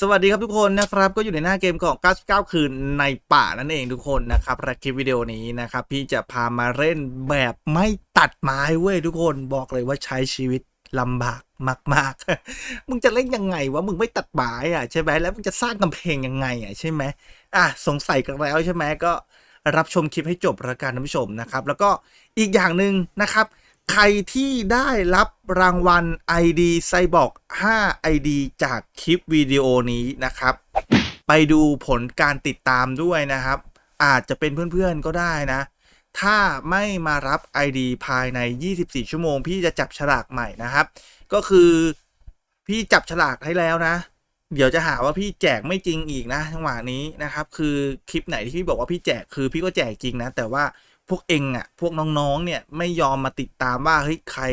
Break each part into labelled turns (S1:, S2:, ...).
S1: สวัสดีครับทุกคนนะครับ ก็อยู่ในหน้าเกมของ 99 คืนในป่านั่นเองทุกคนนะครับและคลิปวิดีโอนี้นะครับ พี่จะพามาเล่นแบบไม่ตัดไม้เว้ยทุกคนบอกเลยว่าใช้ชีวิตลำบากมากๆ มึงจะเล่นยังไงวะ มึงไม่ตัดไม้อะใช่ไหมแล้วมึงจะสร้างกำแพงยังไงอะใช่ไหมอะสงสัยกันแล้วใช่ไหมก็รับชมคลิปให้จบละกันท่านผู้ชมนะครับ แล้วก็อีกอย่างหนึ่งนะครับ ใครที่ได้รับรางวัล ID ไซบอก5 ID จากคลิปวิดีโอนี้นะครับ ไปดูผลการติดตามด้วยนะครับ อาจจะเป็นเพื่อนๆก็ได้นะ ถ้าไม่มารับ ID ภายใน 24 ชั่วโมง พี่จะจับฉลากใหม่นะครับ ก็คือพี่จับฉลากให้แล้วนะ เดี๋ยวจะหาว่าพี่แจกไม่จริงอีกนะจังหวะนี้นะครับ คือคลิปไหนที่พี่บอกว่าพี่แจกคือพี่ก็แจกจริงนะ แต่ว่า พวกเองอะ พวกน้องๆ เนี่ยไม่ยอมมาติดตามว่าเฮ้ยใคร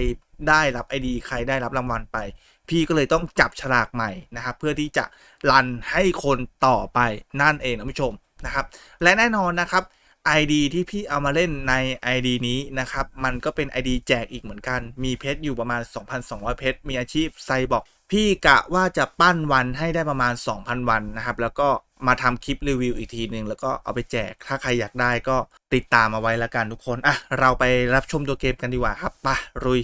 S1: ได้รับไอดีใครได้รับรางวัลไป พี่ก็เลยต้องจับฉลากใหม่นะครับ เพื่อที่จะรันให้คนต่อไปนั่นเองนะผู้ชมนะครับ และแน่นอนนะครับ ID ที่พี่เอามาเล่นใน ID นี้นะครับ มันก็เป็น ID แจกอีกเหมือนกัน มีเพชรอยู่ประมาณ 2,200 เพชร มีอาชีพไซบอก พี่กะว่าจะปั้นวันให้ได้ประมาณ 2,000 วันนะครับ แล้วก็มาทำคลิปรีวิวอีกทีหนึ่งแล้วก็เอาไปแจก ถ้าใครอยากได้ก็ติดตามเอาไว้แล้วกันทุกคน อะ เราไปรับชมตัวเกมกันดีกว่าครับปะรุย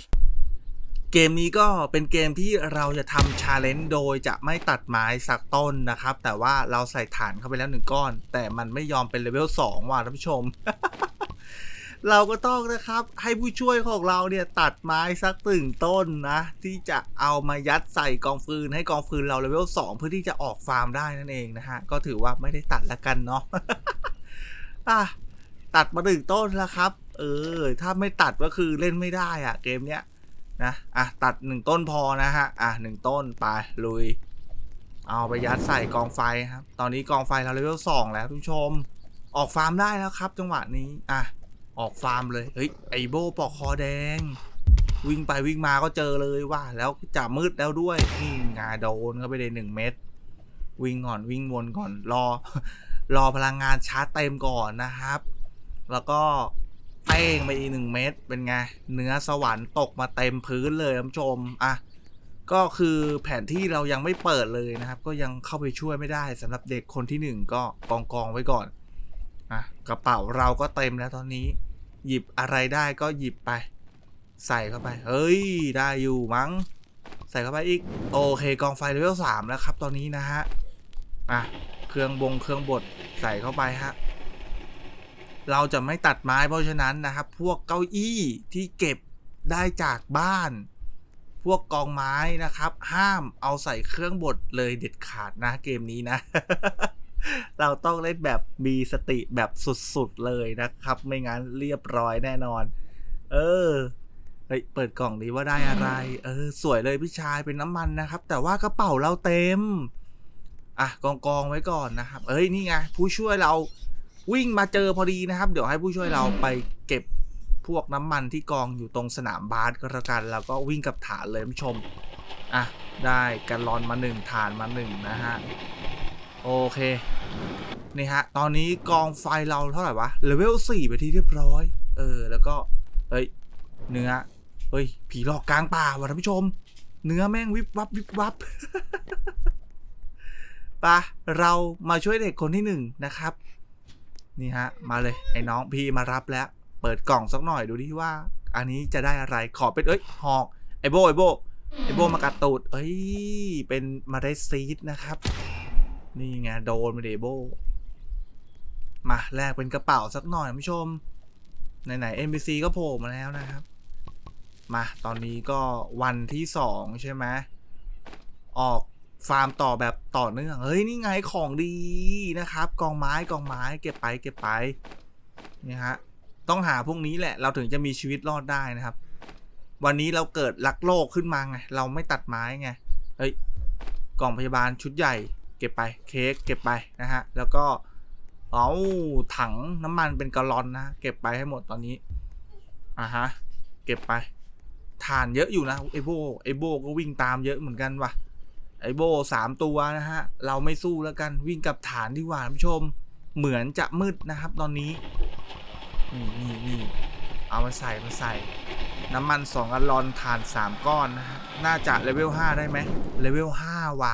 S1: เกมนี้ก็เป็นเกมที่เราจะทำชาเลนจ์โดยจะไม่ตัดไม้สักต้นนะครับ แต่ว่าเราใส่ฐานเข้าไปแล้วหนึ่งก้อน แต่มันไม่ยอมเป็นเลเวล2ว่ะท่านผู้ชม เราก็ต้องนะครับให้ผู้ช่วยของเราเนี่ยตัดไม้สักตึงต้นนะ ที่จะเอามายัดใส่กองฟืนให้กองฟืนเราเลเวล2เพื่อที่จะออกฟาร์มได้นั่นเองนะฮะ ก็ถือว่าไม่ได้ตัดแล้วกันเนาะอะตัดมาหนึ่งต้นแล้วครับ เออ ถ้าไม่ตัดก็คือเล่นไม่ได้อะเกมเนี้ยนะอะตัดหนึ่งต้นพอนะฮะอะหนึ่งต้นไปลุย เอาไปยัดใส่กองไฟครับ ตอนนี้กองไฟเราเลเวลสองแล้วทุกผู้ชม ออกฟาร์มได้แล้วครับ จังหวะนี้อะ ออกฟาร์มเลยเฮ้ยไอโบปอกคอแดง วิ่งไปวิ่งมาก็เจอเลยว่า แล้วจะมืดแล้วด้วยนี่งาโดนเข้าไปเลยหนึ่งเม็ดวิ่งก่อนวิ่งวนก่อนรอ รอพลังงานชาร์จเต็มก่อนนะครับ แล้วก็เป้งไปอีกหนึ่งเม็ดเป็นไง เนื้อสวรรค์ตกมาเต็มพื้นเลยท่านผู้ชมอะก็คือแผนที่เรายังไม่เปิดเลยนะครับ ก็ยังเข้าไปช่วยไม่ได้สำหรับเด็กคนที่หนึ่งก็กองกองไว้ก่อนอะกระเป๋าเราก็เต็มแล้วตอนนี้ หยิบอะไรได้ก็หยิบไป ใส่เข้าไป เฮ้ย ได้อยู่มั้ง ใส่เข้าไปอีก โอเคกองไฟเลเวลสามแล้วครับ ตอนนี้นะฮะ อะ เครื่องบงเครื่องบดใส่เข้าไปฮะ เราจะไม่ตัดไม้เพราะฉะนั้นนะครับ พวกเก้าอี้ที่เก็บได้จากบ้าน พวกกองไม้นะครับ ห้ามเอาใส่เครื่องบดเลยเด็ดขาดนะเกมนี้นะ เราต้องเล่นแบบมีสติแบบสุดๆเลยนะครับ ไม่งั้นเรียบร้อยแน่นอน เออเฮ้ยเปิดกล่องดีว่าได้อะไร เออ สวยเลยพี่ชายเป็นน้ำมันนะครับ แต่ว่ากระเป๋าเราเต็ม อะกองกองไว้ก่อนนะครับ เอ้ยนี่ไงผู้ช่วยเราวิ่งมาเจอพอดีนะครับ เดี๋ยวให้ผู้ช่วยเราไปเก็บพวกน้ำมันที่กองอยู่ตรงสนามบาสก็แล้วกัน แล้วก็วิ่งกับฐานเลยผู้ชม อะ ได้กันลอนมาหนึ่งฐานมาหนึ่งนะฮะ โอเค นี่ฮะ ตอนนี้กองไฟเราเท่าไหร่วะเลเวลสี่ไปที่เรียบร้อย เออ แล้วก็ เฮ้ย เนื้อ เฮ้ย ผีหลอกกลางป่าวะท่านผู้ชม เนื้อแม่งวิบวับวิบวับปะเรามาช่วยเด็กคนที่หนึ่งนะครับ นี่ฮะ มาเลย ไอ้น้องพี่มารับแล้ว เปิดกล่องสักหน่อยดูดิว่า อันนี้จะได้อะไร ขอเป็น เอ้ย หอก ไอโบ ไอโบ ไอโบมากัดตูด เอ้ย เป็นมาได้ซีดนะครับ นี่ไง โดนมาเดโบ มาแลกเป็นกระเป๋าสักหน่อยคุณผู้ชมไหนๆ NPC ก็โผล่มาแล้วนะครับ มาตอนนี้ก็วันที่สองใช่ไหมออกฟาร์มต่อแบบต่อเนื่อง เฮ้ย นี่ไงของดีนะครับ กองไม้กองไม้เก็บไปเก็บไปนี่ฮะต้องหาพวกนี้แหละ เราถึงจะมีชีวิตรอดได้นะครับ วันนี้เราเกิดรักโลกขึ้นมาไง เราไม่ตัดไม้ไงเฮ้ยกล่องพยาบาลชุดใหญ่ เก็บไปเค้กเก็บไปนะฮะแล้วก็ เอาถังน้ำมันเป็นกะลอนนะ เก็บไปให้หมดตอนนี้อ่าฮะ เก็บไปฐานเยอะอยู่นะไอโบไอโบก็วิ่งตามเยอะเหมือนกันว่ะไอโบสามตัวนะฮะ เราไม่สู้แล้วกันวิ่งกับฐานดีกว่าท่านผู้ชม เหมือนจะมืดนะครับตอนนี้ นี่นี่นี่เอามาใส่มาใส่ น้ำมันสองกะลอนฐานสามก้อนนะฮะ น่าจะเลเวลห้าได้ไหมเลเวลห้าว่ะ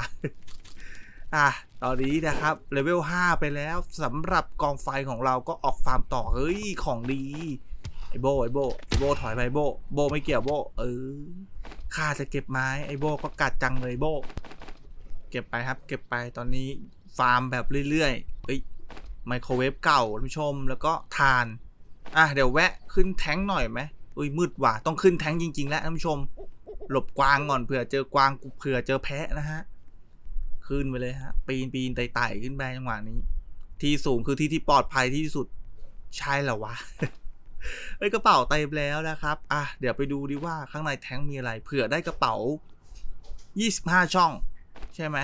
S1: อะ ตอนนี้นะครับเลเวล5ไปแล้วสำหรับกองไฟของเราก็ออกฟาร์มต่อเฮ้ยของดีไอโบไอโบไอโบถอยไปโบโบไม่เกี่ยวโบเออข้าจะเก็บไม้ไอโบก็กัดจังเลยโบ เก็บไปครับ เก็บไปตอนนี้ฟาร์มแบบเรื่อยๆเอ้ยไมโครเวฟเก่าท่านผู้ชมแล้วก็ทานอะเดี๋ยวแวะขึ้นแท้งหน่อยไหมอุ้ยมืดว่ะต้องขึ้นแท้งจริง ๆ แล้วท่านผู้ชม หลบกวางก่อนเผื่อเจอกวางเผื่อเจอแพะนะฮะ ขึ้นไปเลยฮะ ปีนปีนไต่ไต่ขึ้นไปจังหวะนี้ ที่สูงคือที่ที่ปลอดภัยที่สุดใช่เหรอวะเอ้ยกระเป๋าเต็มแล้วนะครับ อะ เดี๋ยวไปดูดิว่าข้างในแท้งมีอะไร เผื่อได้กระเป๋า 25 ช่อง ใช่ไหม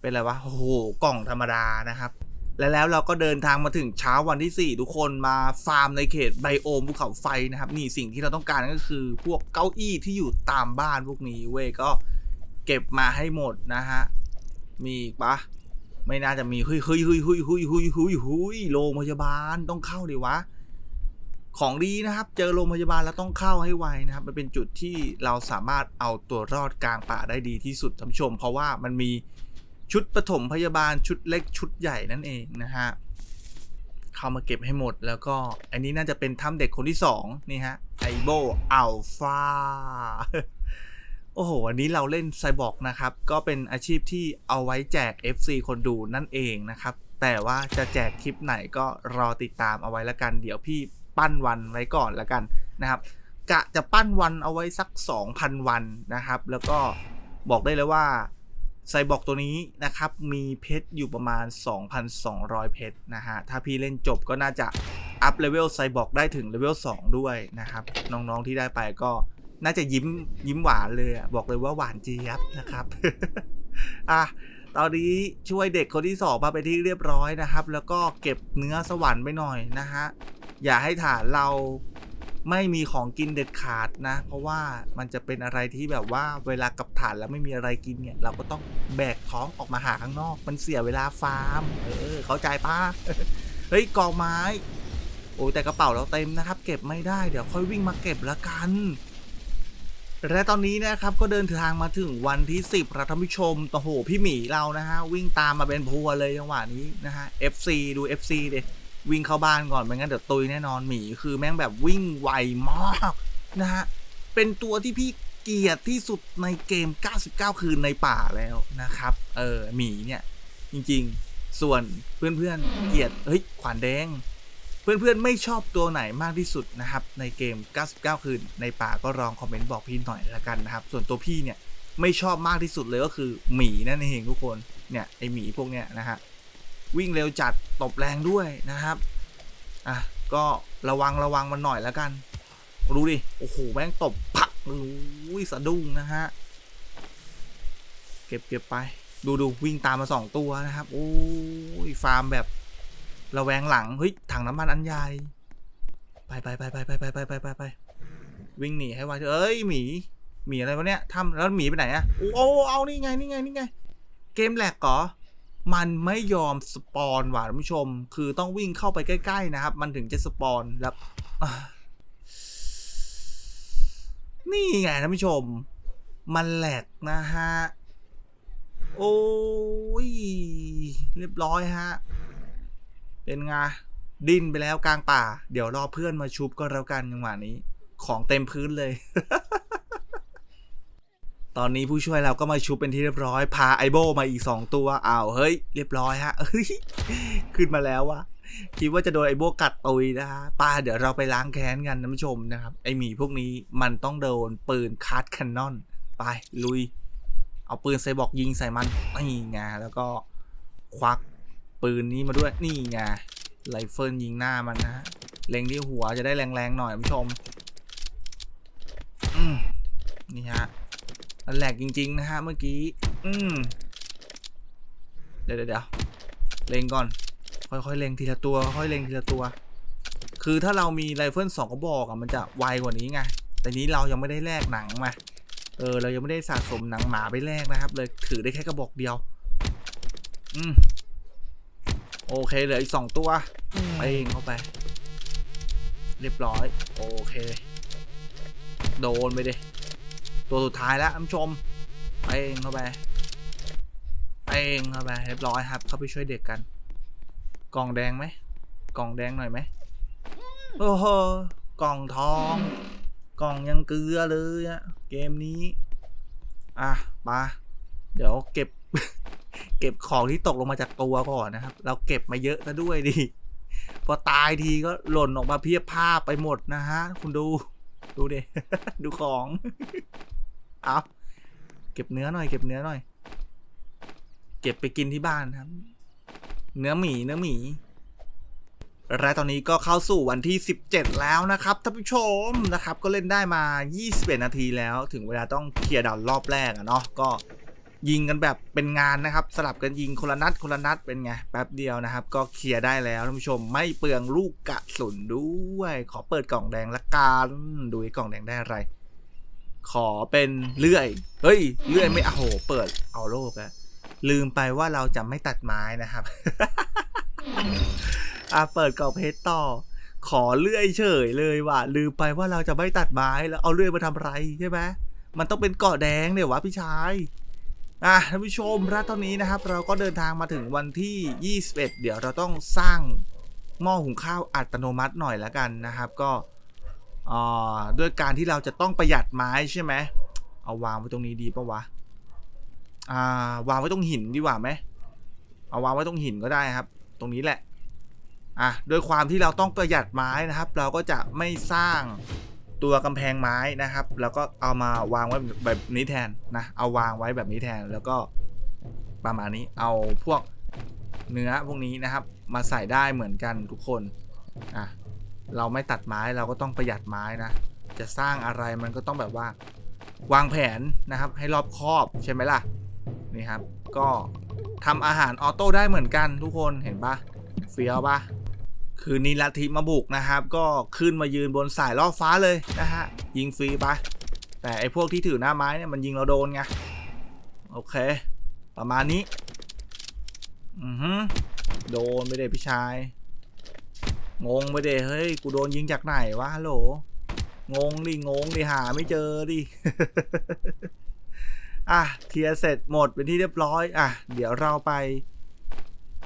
S1: เป็นอะไรวะ โอ้โห กล่องธรรมดานะครับ และแล้วเราก็เดินทางมาถึงเช้าวันที่ 4 ทุกคนมาฟาร์มในเขตไบโอมภูเขาไฟนะครับ นี่สิ่งที่เราต้องการก็คือพวกเก้าอี้ที่อยู่ตามบ้านพวกนี้เว้ย ก็เก็บมาให้หมดนะฮะ มีอีกปะไม่น่าจะมีเฮ้ยเฮ้ยเฮ้ยเฮ้ยเฮ้ยเฮ้ยเฮ้ยเฮ้ยโรงพยาบาลต้องเข้าดิวะ ของดีนะครับ เจอโรงพยาบาลแล้วต้องเข้าให้ไวนะครับ มันเป็นจุดที่เราสามารถเอาตัวรอดกลางป่าได้ดีที่สุดท่านผู้ชม เพราะว่ามันมีชุดปฐมพยาบาลชุดเล็กชุดใหญ่นั่นเองนะฮะเข้ามาเก็บให้หมดแล้วก็อันนี้น่าจะเป็นถ้ำเด็กคนที่สองนี่ฮะไอโบอัลฟา โอ้โหอันนี้เราเล่นไซบอร์กนะครับ ก็เป็นอาชีพที่เอาไว้แจก FC คนดูนั่นเองนะครับ แต่ว่าจะแจกคลิปไหนก็รอติดตามเอาไว้ละกัน เดี๋ยวพี่ปั้นวันไว้ก่อนละกันนะครับ กะจะปั้นวันเอาไว้สัก 2,000 วันนะครับ แล้วก็บอกได้เลยว่าไซบอร์กตัวนี้นะครับ มีเพชรอยู่ประมาณ 2,200 เพชรนะฮะ ถ้าพี่เล่นจบก็น่าจะอัพเลเวลไซบอร์กได้ถึงเลเวล2ด้วยนะครับ น้องๆที่ได้ไปก็ น่าจะยิ้มยิ้มหวานเลยอะบอกเลยว่าหวานเจี๊ยบนะครับอะตอนนี้ช่วยเด็กคนที่สองมาไปที่เรียบร้อยนะครับ แล้วก็เก็บเนื้อสวรรค์ไปหน่อยนะฮะอย่าให้ฐานเราไม่มีของกินเด็ดขาดนะ เพราะว่ามันจะเป็นอะไรที่แบบว่าเวลากับฐานแล้วไม่มีอะไรกินเนี่ย เราก็ต้องแบกท้องออกมาหาข้างนอก มันเสียเวลาฟาร์ม เออ เข้าใจปะเฮ้ยกองไม้ โอ้แต่กระเป๋าเราเต็มนะครับ เก็บไม่ได้เดี๋ยวค่อยวิ่งมาเก็บละกัน และตอนนี้นะครับก็เดินทางมาถึงวันที่ 10ครับท่านผู้ชมโอ้โหพี่หมีเรานะฮะวิ่งตามมาเป็นพัวเลยจังหวะนี้นะฮะ FC ดู FC เดวิ่งเข้าบ้านก่อนไม่งั้นเดี๋ยวตุยแน่นอนหมีคือแม่งแบบวิ่งไวมากนะฮะเป็นตัวที่พี่เกลียดที่สุดในเกม 99 คืนในป่าแล้วนะครับ เออหมีเนี่ยจริงๆ ส่วนเพื่อนๆเกลียดเฮ้ยขวานแดง เพื่อนๆไม่ชอบตัวไหนมากที่สุดนะครับในเกม 99 คืน ในป่าก็ลองคอมเมนต์บอกพี่หน่อยละกันนะครับ ส่วนตัวพี่เนี่ยไม่ชอบมากที่สุดเลยก็คือหมีนั่นเองทุกคนเนี่ยไอหมีพวกเนี้ยนะฮะวิ่งเร็วจัดตบแรงด้วยนะครับอะก็ระวังระวังมันหน่อยแล้วกันดูดิโอ้โหแม่งตบปักโอ้ยสะดุ้งนะฮะเก็บเก็บไป ดูดูวิ่งตามมาสองตัวนะครับโอ้ยฟาร์มแบบ ระแวงหลังเฮ้ยถังน้ำมันอันใหญ่ไปไปไปไปไปไปไปไปไปไปวิ่งหนีให้ไวเอ้ยหมีหมีอะไรวะเนี่ยทำแล้วหมีไปไหนอะโอ้เอานี่ไงนี่ไงนี่ไง เกมแหลกเหรอมันไม่ยอมสปอนว่ะท่านผู้ชม คือต้องวิ่งเข้าไปใกล้ ๆ นะครับ มันถึงจะสปอนแล้วนี่ไงท่านผู้ชม มันแหลกนะฮะ โอ้ย เรียบร้อยฮะ เป็นไงดิ้นไปแล้วกลางป่า เดี๋ยวรอเพื่อนมาชุบก็แล้วกันจังหวะนี้ ของเต็มพื้นเลย ตอนนี้ผู้ช่วยเราก็มาชุบเป็นที่เรียบร้อย พาไอโบมาอีก 2 ตัวอ้าวเฮ้ย เรียบร้อยฮะเฮ้ยขึ้นมาแล้ววะคิดว่าจะโดนไอโบกัดตุยนะฮะป้าเดี๋ยวเราไปล้างแค้นกันนผู้ชมนะครับ ไอหมีพวกนี้มันต้องโดนปืนคัดแคนนอนไปลุย เอาปืนไซบอกยิงใส่มันนี่ไงแล้วก็ควัก ปืนนี้มาด้วยนี่ไงไรเฟิลยิงหน้ามันนะฮะเล็งที่หัวจะได้แรงๆหน่อยผู้ชมอืมนี่ฮะมันแหลกจริง ๆ นะฮะเมื่อกี้ อืมเดี๋ยวเดี๋ยวเล็งก่อน ค่อยๆเล็งทีละตัวค่อยเล็งทีละตัว คือถ้าเรามีไรเฟิลสองกระบอกอะมันจะไวกว่านี้ไงแต่นี้เรายังไม่ได้แลกหนังมา เออ เรายังไม่ได้สะสมหนังหมาไปแลกนะครับ เลยถือได้แค่กระบอกเดียว อืม โอเคเหลืออีกสองตัวไปเองเข้าไป เรียบร้อย โอเค โดนไปดิตัวสุดท้ายแล้วท่านผู้ชมไปเองเข้าไปไปเองเข้าไปเรียบร้อยครับ เข้าไปช่วยเด็กกัน กล่องแดงไหมกล่องแดงหน่อยไหมโอ้โหกล่องทอง กล่องยังเกลือเลยอะเกมนี้ อะมาเดี๋ยวเก็บ เก็บของที่ตกลงมาจากตัวก่อนนะครับ เราเก็บมาเยอะซะด้วยดิพอตายทีก็หล่นออกมาเพียบผ้าไปหมดนะฮะ คุณดู ดูเดดูของ เอาเก็บเนื้อหน่อย เก็บเนื้อหน่อย เก็บไปกินที่บ้านครับ เนื้อหมีเนื้อหมีและตอนนี้ก็เข้าสู่วันที่ 17 แล้วนะครับท่านผู้ชมนะครับ ก็เล่นได้มา 21 นาทีแล้ว ถึงเวลาต้องเคลียร์ดาวรอบแรกอะเนาะก็ ยิงกันแบบเป็นงานนะครับ สลับกันยิงคนละนัดคนละนัดเป็นไงแป๊บเดียวนะครับ ก็เคลียร์ได้แล้วท่านผู้ชมไม่เปลืองลูกกระสุนด้วย ขอเปิดกล่องแดงละกันดูไอ้กล่องแดงได้อะไร ขอเป็นเลื่อย เฮ้ยเลื่อยไม่เอาโหเปิดเอาโลกอะลืมไปว่าเราจะไม่ตัดไม้นะครับอะเปิดกล่องเพชรต่อขอเลื่อยเฉยเลยว่ะลืมไปว่าเราจะไม่ตัดไม้แล้วเอาเลื่อยมาทำอะไรใช่ไหมมันต้องเป็นเกาะแดงเนี่ยวะพี่ชาย อะท่านผู้ชมแล้วตอนนี้นะครับ เราก็เดินทางมาถึงวันที่ 21 เดี๋ยวเราต้องสร้างหม้อหุงข้าวอัตโนมัติหน่อยแล้วกันนะครับ ก็ด้วยการที่เราจะต้องประหยัดไม้ใช่ไหมเอาวางไว้ตรงนี้ดีปะวะอ่าวางไว้ตรงหินดีกว่าไหมเอาวางไว้ตรงหินก็ได้ครับ ตรงนี้แหละอะโดยความที่เราต้องประหยัดไม้นะครับ เราก็จะไม่สร้าง ตัวกำแพงไม้นะครับ แล้วก็เอามาวางไว้แบบนี้แทนนะเอาวางไว้แบบนี้แทนแล้วก็ประมาณนี้เอาพวกเนื้อพวกนี้นะครับ มาใส่ได้เหมือนกันทุกคนอะเราไม่ตัดไม้เราก็ต้องประหยัดไม้นะ จะสร้างอะไรมันก็ต้องแบบว่า วางแผนนะครับ ให้รอบคอบใช่ไหมล่ะนี่ครับ ก็ทำอาหารออโต้ได้เหมือนกันทุกคนเห็นปะเฟี้ยวปะ คืนนี้ลัทธิมาบุกนะครับ ก็ขึ้นมายืนบนสายล่อฟ้าเลยนะฮะยิงฟรีไปแต่ไอพวกที่ถือหน้าไม้เนี่ยมันยิงเราโดนไงโอเค ประมาณนี้อือฮึโดนไปเดพี่ชาย งงไปเดเฮ้ยกูโดนยิงจากไหนวะฮัลโหลงงดิงงดิหาไม่เจอดิอะเคลียร์เสร็จหมดเป็นที่เรียบร้อย อะ เดี๋ยวเราไป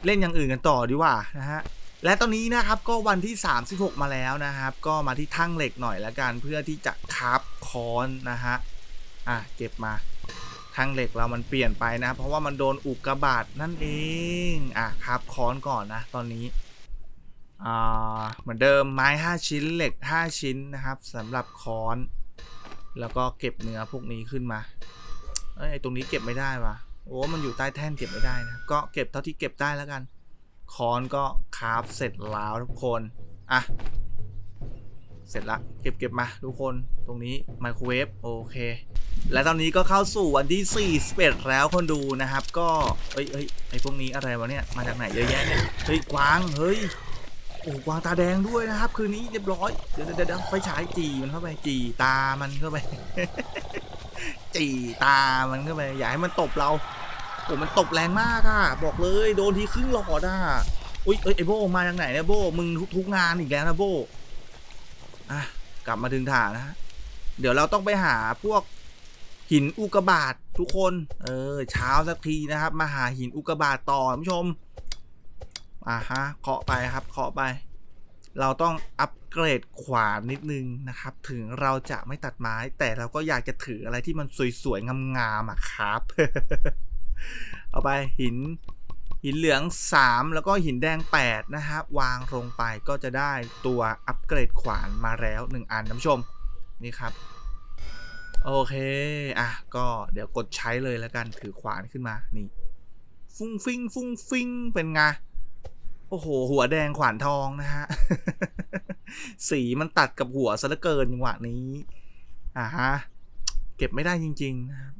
S1: เล่นอย่างอื่นกันต่อดีกว่านะฮะ และตอนนี้นะครับก็วันที่ 36 มาแล้วนะครับ ก็มาที่ทั่งเหล็กหน่อยละกันเพื่อที่จะคราฟค้อนนะฮะอะเก็บมาทั่งเหล็กเรามันเปลี่ยนไปนะ เพราะว่ามันโดนอุกกาบาตนั่นเองอะคราฟค้อนก่อนนะ ตอนนี้อ่าเหมือนเดิมไม้ 5 ชิ้นเหล็ก 5 ชิ้นนะครับสำหรับคอนแล้วก็เก็บเนื้อพวกนี้ขึ้นมาไอ้ตรงนี้เก็บไม่ได้วะโอ้มันอยู่ใต้แท่นเก็บไม่ได้นะก็เก็บเท่าที่เก็บได้แล้วกัน คอนก็คราฟเสร็จแล้วทุกคนอะเสร็จละเก็บเก็บมาทุกคนตรงนี้ไมโครเวฟโอเค และตอนนี้ก็เข้าสู่วันที่ 41 แล้วคนดูนะครับ ก็เอ้ยเอ้ยไอพวกนี้อะไรวะเนี่ยมาจากไหนเยอะแยะเนี่ยเฮ้ยกวางเฮ้ยโอ้กวางตาแดงด้วยนะครับ คืนนี้เรียบร้อยเดี๋ยวเดี๋ยวเดี๋ยวไฟฉายจีมันเข้าไปจีตามันเข้าไปจีตามันเข้าไปอย่าให้มันตบเรา โอ้มันตบแรงมากอะบอกเลยโดนทีครึ่งหลอดอะอุ้ยเอ้ยไอโบมาจากไหนเนี่ยโบมึงทุกงานอีกแล้วนะโบอะกลับมาถึงฐานนะฮะเดี๋ยวเราต้องไปหาพวกหินอุกกาบาตทุกคน เออเช้าสักทีนะครับ มาหาหินอุกกาบาตต่อท่านผู้ชมอะฮะเคาะไปครับเคาะไป เราต้องอัปเกรดขวานนิดนึงนะครับ ถึงเราจะไม่ตัดไม้ แต่เราก็อยากจะถืออะไรที่มันสวยๆงามๆอะครับ เอาไปหินหินเหลือง 3 แล้วก็หินแดง 8 นะฮะวางลงไปก็จะได้ตัวอัปเกรดขวานมาแล้ว 1 อันท่านผู้ชม นี่ครับ โอเค อะ ก็เดี๋ยวกดใช้เลยแล้วกันถือขวานขึ้นมา นี่ ฟุ้งฟิ้งฟุ้งฟิ้งเป็นไง โอ้โห หัวแดงขวานทองนะฮะ สีมันตัดกับหัวซะเหลือเกินจังหวะนี้ อ่าฮะ เก็บไม่ได้จริง ๆ นะครับ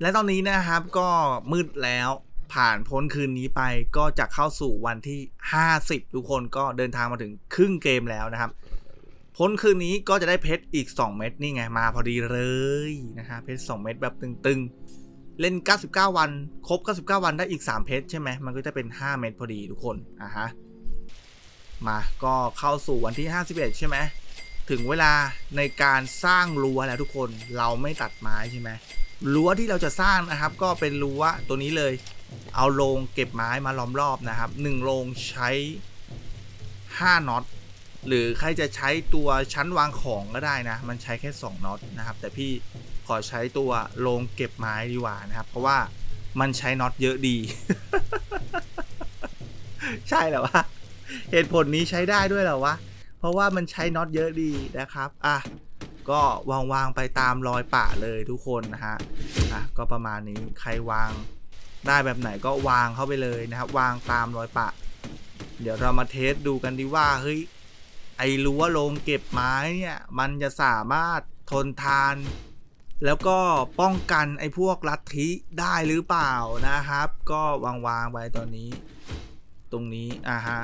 S1: และตอนนี้นะครับก็มืดแล้วผ่านพ้นคืนนี้ไปก็จะเข้าสู่วันที่ 50 ทุกคนก็เดินทางมาถึงครึ่งเกมแล้วนะครับ พ้นคืนนี้ก็จะได้เพชรอีก 2 เม็ดนี่ไงมาพอดีเลยนะฮะเพชร 2 เม็ดแบบตึงๆ เล่น 99 วันครบ 99 วันได้อีก 3 เพชรใช่ไหมมันก็จะเป็น 5 เม็ดพอดีทุกคนอะฮะมาก็เข้าสู่วันที่ 51 ใช่ไหมถึงเวลาในการสร้างรั้วแล้วทุกคนเราไม่ตัดไม้ใช่ไหม รั้วที่เราจะสร้างนะครับ ก็เป็นรั้วตัวนี้เลย เอาโรงเก็บไม้มาล้อมรอบนะครับหนึ่งโรงใช้ห้าน็อตหรือใครจะใช้ตัวชั้นวางของก็ได้นะ มันใช้แค่2น็อตนะครับ แต่พี่ขอใช้ตัวโรงเก็บไม้ดีกว่านะครับ เพราะว่ามันใช้น็อตเยอะดี ใช่หรอวะเหตุผลนี้ใช้ได้ด้วยหรอวะ เพราะว่ามันใช้น็อตเยอะดีนะครับ อะ ก็วางวางไปตามรอยปะเลยทุกคนนะฮะอะก็ประมาณนี้ใครวางได้แบบไหนก็วางเข้าไปเลยนะครับ วางตามรอยปะ เดี๋ยวเรามาเทสดูกันดีว่าเฮ้ยไอ้รั้วโรงเก็บไม้เนี่ยมันจะสามารถทนทาน แล้วก็ป้องกันไอ้พวกลัทธิได้หรือเปล่านะครับ ก็วางวางๆไปตอนนี้ ตรงนี้อ่าฮะ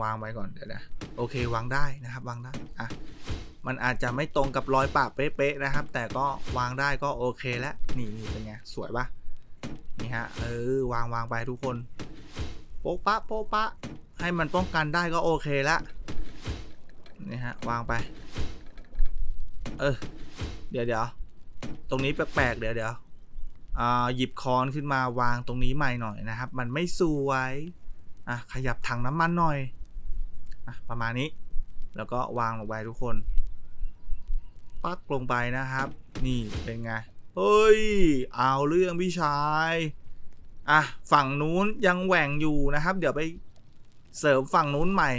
S1: วางไว้ก่อนเดี๋ยวนะโอเควางได้นะครับ วางได้อะ มันอาจจะไม่ตรงกับรอยปากเป๊ะๆนะครับ แต่ก็วางได้ก็โอเคแล้วนี่นี่เป็นไงสวยปะนี่ฮะเออวางวางไปทุกคน โป๊ะปะโป๊ะปะ ให้มันป้องกันได้ก็โอเคละนี่ฮะวางไป เออเดี๋ยวเดี๋ยวตรงนี้แปลกๆเดี๋ยวเดี๋ยวอ่าหยิบค้อนขึ้นมาวางตรงนี้ใหม่หน่อยนะครับ มันไม่สวยอะขยับถังน้ำมันหน่อยอะประมาณนี้ แล้วก็วางลงไปทุกคน ปักลงไปนะครับ นี่เป็นไงเฮ้ย เอาเรื่องพี่ชาย อะ ฝั่งนู้นยังแหว่งอยู่นะครับ เดี๋ยวไปเสริมฝั่งนู้นใหม่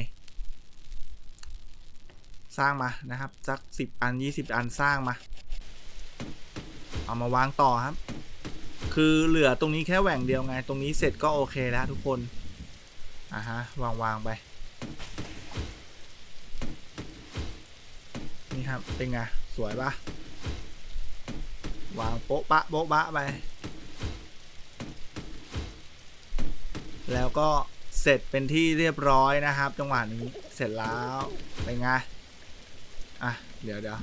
S1: สร้างมานะครับ สักสิบอันยี่สิบอันสร้างมา เอามาวางต่อครับ คือเหลือตรงนี้แค่แหว่งเดียวไง ตรงนี้เสร็จก็โอเคแล้วทุกคน อะฮะ วางวางไป นี่ครับ เป็นไง สวยปะวางโป๊ะปะโป๊ะปะไป แล้วก็เสร็จเป็นที่เรียบร้อยนะครับ จังหวะนี้เสร็จแล้วเป็นไงอะเดี๋ยวเดี๋ยว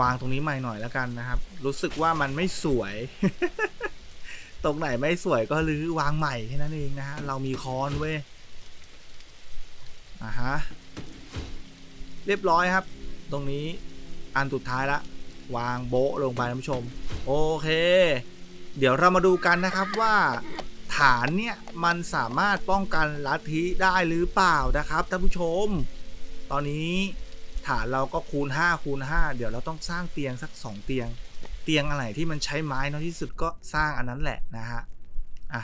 S1: วางตรงนี้ใหม่หน่อยแล้วกันนะครับ รู้สึกว่ามันไม่สวย ตรงไหนไม่สวยก็รื้อวางใหม่แค่นั้นเองนะฮะเรามีค้อนเว้ยอะฮะเรียบร้อยครับ ตรงนี้อันสุดท้ายละ วางโบะลงไปท่านผู้ชม โอเค เดี๋ยวเรามาดูกันนะครับว่าฐานเนี่ยมันสามารถป้องกันลัทธิได้หรือเปล่านะครับท่านผู้ชม ตอนนี้ฐานเราก็คูณ5คูณ5เดี๋ยวเราต้องสร้างเตียงสัก 2 เตียง เตียงอะไรที่มันใช้ไม้น้อยที่สุดก็สร้างอันนั้นแหละนะฮะอะ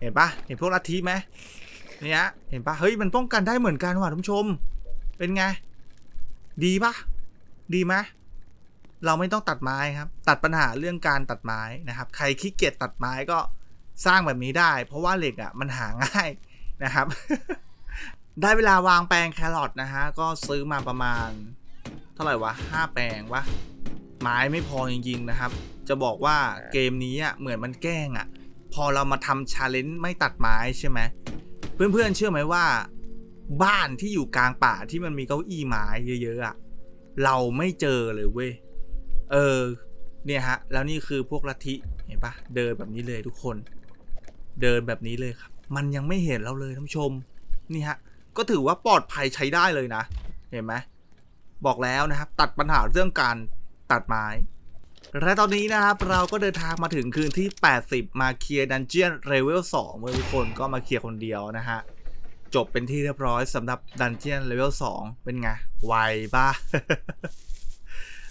S1: เห็นปะเห็นพวกลัทธิไหมเนี่ยเห็นปะเฮ้ยมันป้องกันได้เหมือนกันว่ะท่านผู้ชม เป็นไง ดีปะดีไหมเราไม่ต้องตัดไม้ครับ ตัดปัญหาเรื่องการตัดไม้นะครับ ใครขี้เกียจตัดไม้ก็สร้างแบบนี้ได้ เพราะว่าเหล็กอะมันหาง่ายนะครับ ได้เวลาวางแปลงแครอทนะฮะก็ซื้อมาประมาณ เท่าไหร่วะห้าแปลงวะไม้ไม่พอจริงๆนะครับ จะบอกว่าเกมนี้อะเหมือนมันแกล้งอะ พอเรามาทำชาเลนจ์ไม่ตัดไม้ใช่ไหมเพื่อนๆเชื่อไหมว่า บ้านที่อยู่กลางป่าที่มันมีเก้าอี้ไม้เยอะๆอะเราไม่เจอเลยเว้ย เออ เนี่ยฮะ แล้วนี่คือพวกลัทธิเห็นปะเดินแบบนี้เลยทุกคน เดินแบบนี้เลยครับ มันยังไม่เห็นเราเลยท่านผู้ชม นี่ฮะ ก็ถือว่าปลอดภัยใช้ได้เลยนะ เห็นไหมบอกแล้วนะครับ ตัดปัญหาเรื่องการตัดไม้ และตอนนี้นะครับเราก็เดินทางมาถึงคืนที่ 80 มาเคลียร์ดันเจียนเลเวล2เมื่อทุกคนก็มาเคลียร์คนเดียวนะฮะ จบเป็นที่เรียบร้อยสำหรับดันเจียนเลเวล2เป็นไง ไวป่ะ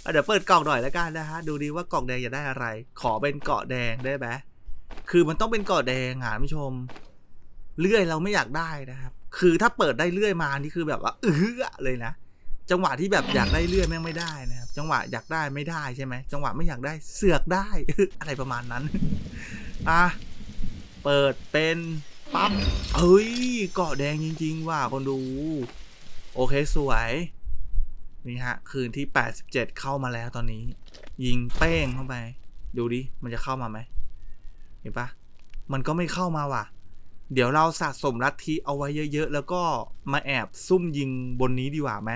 S1: เอาเดี๋ยวเปิดกล่องหน่อยแล้วกันนะฮะ ดูดีว่ากล่องแดงจะได้อะไร ขอเป็นเกาะแดงได้ไหมคือมันต้องเป็นเกาะแดงอะผู้ชม เลื่อยเราไม่อยากได้นะครับ คือถ้าเปิดได้เลื่อยมานี่คือแบบว่าเออเลยนะ จังหวะที่แบบอยากได้เลื่อยแม่งไม่ได้นะครับ จังหวะอยากได้ไม่ได้ใช่ไหม จังหวะไม่อยากได้เสือกได้อะไรประมาณนั้น อะ เปิดเป็น ปั๊บเฮ้ยเกาะแดงจริง ๆ ว่ะคนดู โอเคสวย นี่ฮะ คืนที่ 87 เข้ามาแล้วตอนนี้ ยิงเป้งเข้าไป ดูดิ มันจะเข้ามาไหมเห็นปะมันก็ไม่เข้ามาว่ะ เดี๋ยวเราสะสมลัทธิเอาไว้เยอะๆ แล้วก็มาแอบซุ่มยิงบนนี้ดีกว่าไหม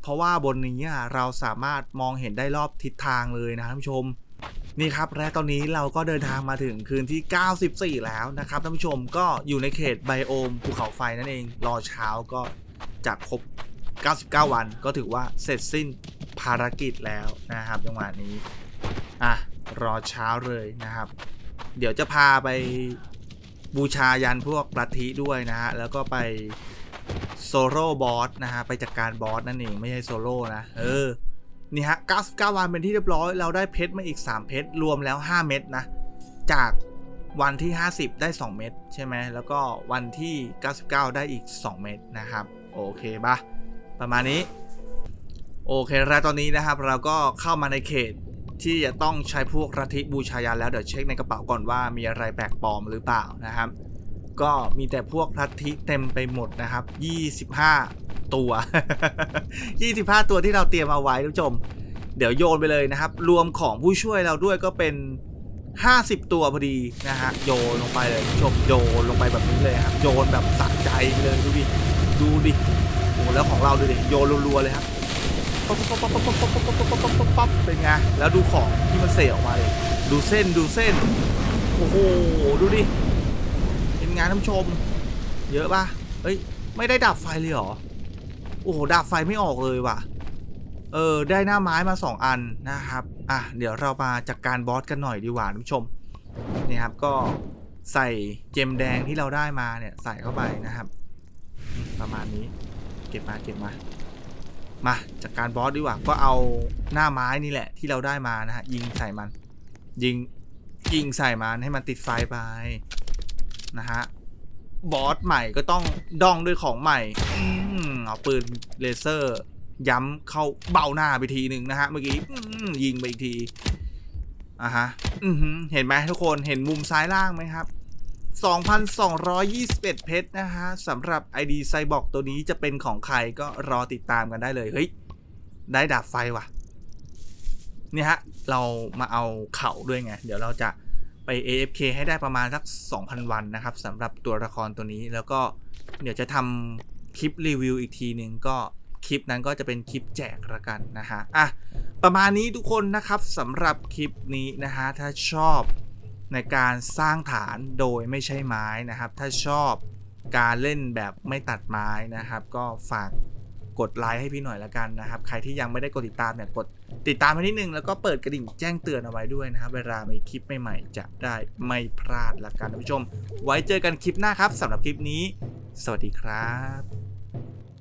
S1: เพราะว่าบนนี้อะเราสามารถมองเห็นได้รอบทิศทางเลยนะท่านผู้ชม นี่ครับและตอนนี้เราก็เดินทางมาถึงคืนที่ 94 แล้วนะครับท่านผู้ชมก็อยู่ในเขตไบโอมภูเขาไฟนั่นเอง รอเช้าก็จะครบ 99 วันก็ถือว่าเสร็จสิ้นภารกิจแล้วนะครับจังหวะนี้ อะ รอเช้าเลยนะครับ เดี๋ยวจะพาไปบูชายันพวกลัทธิด้วยนะฮะ แล้วก็ไปโซโล่บอสนะฮะ ไปจัดกการบอสนั่นเอง ไม่ใช่โซโล่นะ เออ นี่ฮะ 99 วันเป็นที่เรียบร้อย เราได้เพชรมาอีก 3 เพชร รวมแล้ว 5 เม็ดนะ จากวันที่ 50 ได้ 2 เม็ดใช่ไหม แล้วก็วันที่ 99 ได้อีก 2 เม็ดนะครับ โอเคปะประมาณนี้ โอเคแล้วตอนนี้นะครับ เราก็เข้ามาในเขตที่จะต้องใช้พวกรัฐิบูชายันแล้ว เดี๋ยวเช็คในกระเป๋าก่อนว่ามีอะไรแปลกปลอมหรือเปล่านะครับ ก็มีแต่พวกรัฐิเต็มไปหมดนะครับ 25 ตัว 25 ตัวที่เราเตรียมเอาไว้ทุกชม เดี๋ยวโยนไปเลยนะครับ รวมของผู้ช่วยเราด้วยก็เป็น 50 ตัวพอดีนะฮะโยนลงไปเลยคุณผู้ชมโยนลงไปแบบนี้เลยครับโยนแบบสะใจไปเลยดูดิดูดิโอ้แล้วของเราดูดิโยนรัวๆเลยครับปั๊บปั๊บปั๊บปั๊บปั๊บปั๊บปั๊บปั๊บปั๊บปั๊บปั๊บเป็นไงแล้วดูของที่มันเสออกมาเลยดูเส้นดูเส้นโอ้โหดูดิเป็นงานท่านชม เยอะปะเฮ้ยไม่ได้ดับไฟเลยเหรอ โอ้โหดับไฟไม่ออกเลยว่ะ เออ ได้หน้าไม้มาสองอันนะครับ อะ เดี๋ยวเรามาจัดกการบอสกันหน่อยดีกว่าท่านผู้ชม นี่ครับ ก็ใส่เจมแดงที่เราได้มาเนี่ย ใส่เข้าไปนะครับ ประมาณนี้ เก็บมาเก็บมา มาจากการบอสดีกว่า ก็เอาหน้าไม้นี่แหละ ที่เราได้มานะฮะ ยิงใส่มัน ยิงยิงใส่มันให้มันติดไฟไปนะฮะ บอสใหม่ก็ต้องดองด้วยของใหม่อืมเอาปืนเลเซอร์ ย้ำเข้าเบ้าหน้าไปทีหนึ่งนะฮะ เมื่อกี้ยิงไปอีกทีอะฮะเห็นไหมทุกคนเห็นมุมซ้ายล่างไหมครับ 2,221 เพชรนะฮะสำหรับ ID ไซบอร์กตัวนี้จะเป็นของใครก็รอติดตามกันได้เลย เฮ้ย ได้ดาบไฟว่ะ เนี่ยฮะ เรามาเอาเข่าด้วยไง เดี๋ยวเราจะ ไป AFK ให้ได้ประมาณสัก 2,000 วันนะครับสำหรับตัวละครตัวนี้แล้วก็เดี๋ยวจะทำคลิปรีวิวอีกทีหนึ่งก็คลิปนั้นก็จะเป็นคลิปแจกละกันนะฮะอะประมาณนี้ทุกคนนะครับสำหรับคลิปนี้นะฮะถ้าชอบในการสร้างฐานโดยไม่ใช่ไม้นะครับ ถ้าชอบการเล่นแบบไม่ตัดไม้นะครับ ก็ฝาก กดไลค์ให้พี่หน่อยละกันนะครับ ใครที่ยังไม่ได้กดติดตามเนี่ยกดติดตามไปนิดนึง แล้วก็เปิดกระดิ่งแจ้งเตือนเอาไว้ด้วยนะครับ เวลามีคลิปใหม่ๆจะได้ไม่พลาดละกันท่านผู้ชม ไว้เจอกันคลิปหน้าครับสำหรับคลิปนี้ สวัสดีครับ